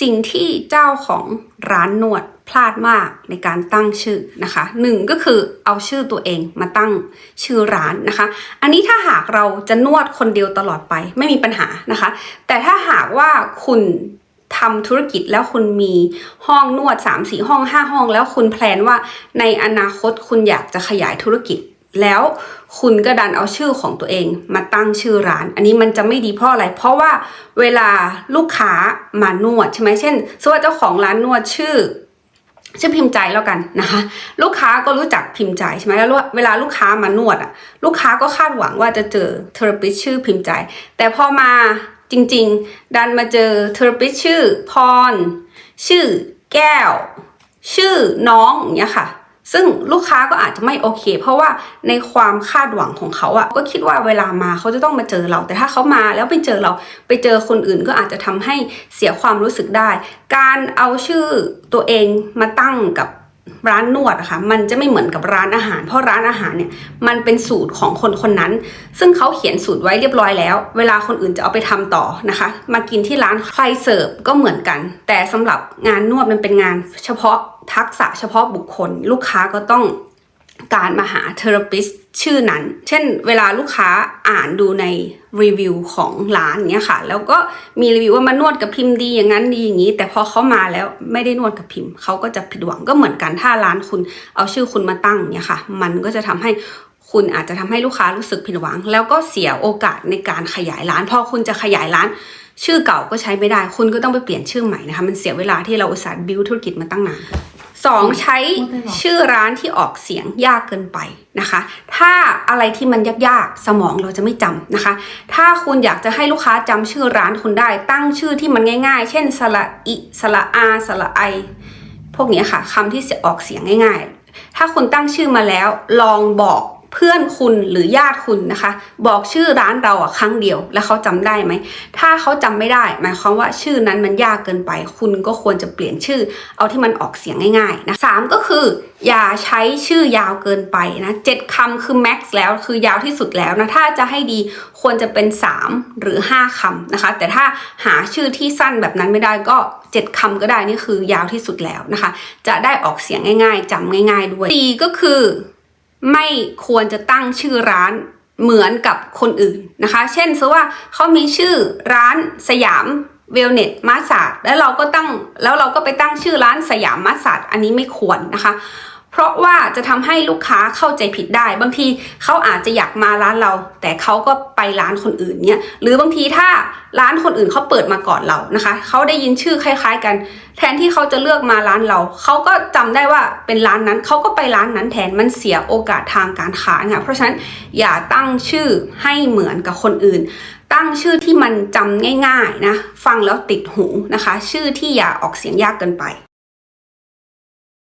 สิ่งที่เจ้าของร้านนวดพลาดมากในการตั้งชื่อนะคะหนึ่งก็คือเอาชื่อตัวเองมาตั้งชื่อร้านนะคะ อันนี้ถ้าหากเราจะนวดคนเดียวตลอดไปไม่มีปัญหานะคะ แต่ถ้าหากว่าคุณทำธุรกิจแล้วคุณมีห้องนวด3 4ห้อง 5 ห้อง แล้วคุณแพลนว่าในอนาคตคุณอยากจะขยายธุรกิจ แล้วคุณก็ดันเอาชื่อของตัวเองมาตั้งชื่อร้าน อันนี้มันจะไม่ดีเพราะอะไร เพราะว่าเวลาลูกค้ามานวดใช่ไหมเช่นสมมติเจ้าของร้านนวดชื่อชื่อพิมพ์ใจแล้วกันนะคะ ลูกค้าก็รู้จักพิมพ์ใจใช่ไหมแล้วเวลาลูกค้ามานวดอะ ลูกค้าก็คาดหวังว่าจะเจอเทอราปิสชื่อพิมพ์ใจ แต่พอมาจริง ๆ ดันมาเจอเทอราปิสชื่อพร ชื่อแก้ว ชื่อน้องอย่างเงี้ยค่ะ ซึ่งลูกค้าก็อาจจะไม่โอเค เพราะว่าในความคาดหวังของเขาอะก็คิดว่าเวลามาเขาจะต้องมาเจอเรา แต่ถ้าเขามาแล้วไปเจอเราไปเจอคนอื่นก็อาจจะทำให้เสียความรู้สึกได้ การเอาชื่อตัวเองมาตั้งกับร้านนวดอะค่ะมันจะไม่เหมือนกับร้านอาหาร เพราะร้านอาหารเนี่ยมันเป็นสูตรของคนคนนั้น ซึ่งเขาเขียนสูตรไว้เรียบร้อยแล้ว เวลาคนอื่นจะเอาไปทำต่อนะคะ มากินที่ร้านใครเสิร์ฟก็เหมือนกัน แต่สำหรับงานนวดมันเป็นงานเฉพาะ ทักษะเฉพาะบุคคล ลูกค้าก็ต้องการมาหาเทอราปิสชื่อนั้น เช่น เวลาลูกค้าอ่านดูในรีวิวของร้านเนี้ยค่ะ แล้วก็มีรีวิวว่ามานวดกับพิมพ์ดีอย่างนั้นดีอย่างนี้ แต่พอเขามาแล้วไม่ได้นวดกับพิมพ์เขาก็จะผิดหวังก็เหมือนกันถ้าร้านคุณเอาชื่อคุณมาตั้งเนี่ยค่ะ มันก็จะทำให้คุณอาจจะทำให้ลูกค้ารู้สึกผิดหวัง แล้วก็เสียโอกาสในการขยายร้านพอคุณจะขยายร้าน ชื่อเก่าก็ใช้ไม่ได้ คุณก็ต้องไปเปลี่ยนชื่อใหม่นะคะมันเสียเวลาที่เราอุตส่าห์บิวธุรกิจมาตั้งนาน สองใช้ชื่อร้านที่ออกเสียงยากเกินไปนะคะ ถ้าอะไรที่มันยากๆ สมองเราจะไม่จำนะคะ ถ้าคุณอยากจะให้ลูกค้าจำชื่อร้านคุณได้ ตั้งชื่อที่มันง่ายๆ เช่นสระอิสระอาสระไอ พวกเนี้ยค่ะคำที่ออกเสียงง่ายๆ ถ้าคุณตั้งชื่อมาแล้วลองบอก เพื่อนคุณหรือญาติคุณนะคะ บอกชื่อร้านเราอะครั้งเดียว แล้วเขาจำได้ไหม ถ้าเขาจำไม่ได้ หมายความว่าชื่อนั้นมันยากเกินไป คุณก็ควรจะเปลี่ยนชื่อ เอาที่มันออกเสียงง่ายๆนะสามก็คือ อย่าใช้ชื่อยาวเกินไปนะเจ็ดคำคือแม็กซ์แล้วคือยาวที่สุดแล้วนะถ้าจะให้ดีควรจะเป็น 3 หรือ 5คำนะคะ แต่ถ้าหาชื่อที่สั้นแบบนั้นไม่ได้ก็ 7คำก็ได้นี่คือยาวที่สุดแล้วนะคะ จะได้ออกเสียงง่าย ๆจำง่าย ๆ ด้วยสี่ก็คือ ไม่ควรจะตั้งชื่อร้านเหมือนกับคนอื่นนะคะ เช่นซะว่าเขามีชื่อร้านสยามเวลเน็ตมาสาดแล้วเราก็ตั้งแล้วเราก็ไปตั้งชื่อร้านสยามมาสาดอันนี้ไม่ควรนะคะ เพราะว่าจะทำให้ลูกค้าเข้าใจผิดได้ บางทีเขาอาจจะอยากมาร้านเรา แต่เขาก็ไปร้านคนอื่นเนี่ยหรือบางทีถ้าร้านคนอื่นเขาเปิดมาก่อนเรานะคะเขาได้ยินชื่อคล้าย ๆ กัน แทนที่เขาจะเลือกมาร้านเราเขาก็จำได้ว่าเป็นร้านนั้นเขาก็ไปร้านนั้นแทนมันเสียโอกาสทางการค้าค่ะเพราะฉะนั้นอย่าตั้งชื่อให้เหมือนกับคนอื่น ตั้งชื่อที่มันจำง่ายๆนะฟังแล้วติดหูนะคะ ชื่อที่อย่าออกเสียงยากเกินไป